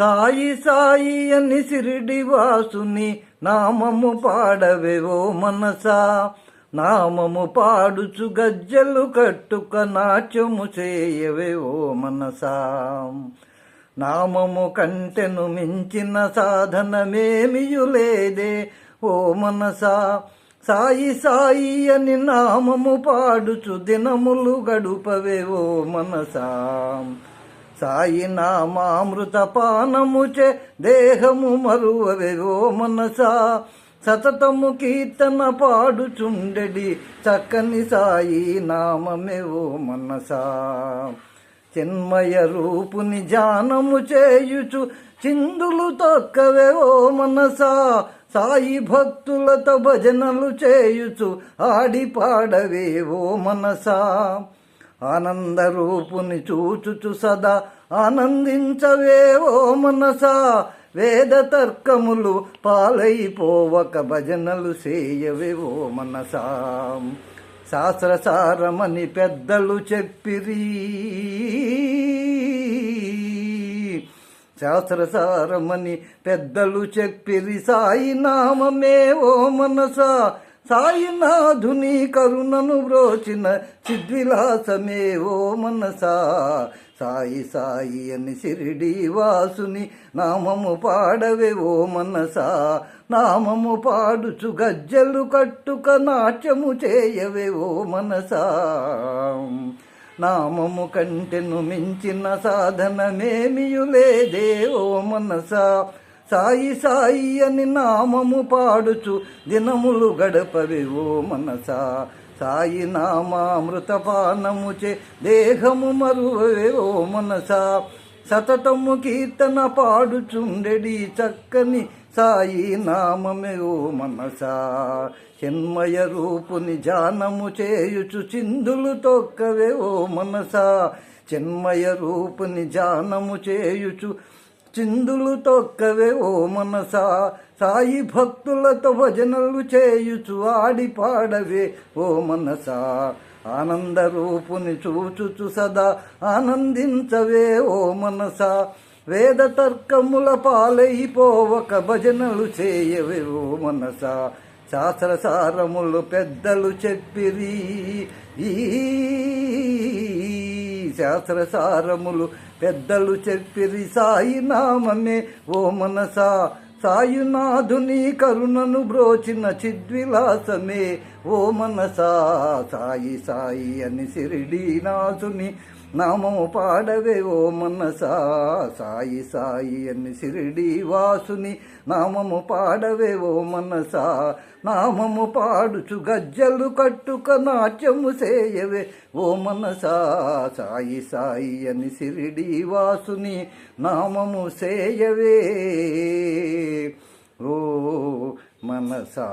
సాయి సాయి అని సిరిడి వాసుని నామము పాడవే ఓ మనసా. నామము పాడుచు గజ్జలు కట్టుక నాట్యము చేయవే ఓ మనసా. నామము కంటెను మించిన సాధనమేమియు లేదే ఓ మనసా. సాయి సాయి అని నామము పాడుచు దినములు గడుపవే ఓ మనసా. సాయి నామామృత పానముచే దేహము మరువవేవో మనసా. సతతము కీర్తన పాడుచుండెడి చక్కని సాయి నామమేవో మనసా. చిన్మయ రూపుని జానము చేయుచు చిందులు తక్కవే ఓ మనసా. సాయి భక్తులతో భజనలు చేయుచు ఆడి పాడవే ఓ మనసా. ఆనంద రూపుని చూచుచు సదా ఆనందించవే ఓ మనసా. వేద తర్కములు పాలైపోవక భజనలు చేయవే ఓ మనసా. శాస్త్రసారమని పెద్దలు చెప్పిరి. శాస్త్రసారమని పెద్దలు చెప్పిరి. సాయి నామమే ఓ మనసా. సాయినాథుని కరుణను బ్రోచిన చిద్విలాసమే ఓ మనసా. సాయి సాయి అని సిరిడి వాసుని నామము పాడవే ఓ మనసా. నామము పాడుచు గజ్జలు కట్టుక నాట్యము చేయవే ఓ మనసా. నామము కంటెను మించిన సాధనమేమియులేదే ఓ మనసా. సాయి సాయి అని నామము పాడుచు దినములు గడపవి ఓ మనసా. సాయి నామామృతపానము చే దేహము మరువవే ఓ మనసా. సతతము కీర్తన పాడుచుండెడి చక్కని సాయి నామమే ఓ మనసా. చిన్మయ రూపుని జానము చేయుచు చిందులు తొక్కవే ఓ మనసా. చిన్మయ రూపుని జానము చేయుచు చిందులు తొక్కవే ఓ మనసా. సాయి భక్తులతో భజనలు చేయుచు ఆడి పాడవే ఓ మనసా. ఆనంద రూపుని చూచుచు సదా ఆనందించవే ఓ మనసా. వేద తర్కముల పాలైపోవక భజనలు చేయవే ఓ మనసా. శాస్త్రసారములు పెద్దలు చెప్పిరి. ఈ శాస్త్ర సారములు పెద్దలు చెప్పిరి సాయి నామమే. ఓ మనసా సాయునాథుని కరుణను బ్రోచిన చిద్విలాసమే. ఓ మనసా సాయి సాయి అని సిరిడీనాథుని నామము పాడవే. ఓ మనసా సాయి సాయి అని సిరిడి వాసుని నామము పాడవే. ఓ మనసా నామము పాడుచు గజ్జలు కట్టుక నాట్యము చేయవే. ఓ మనసా సాయి సాయి అని సిరిడి వాసుని నామము చేయవే. ఓ మనసా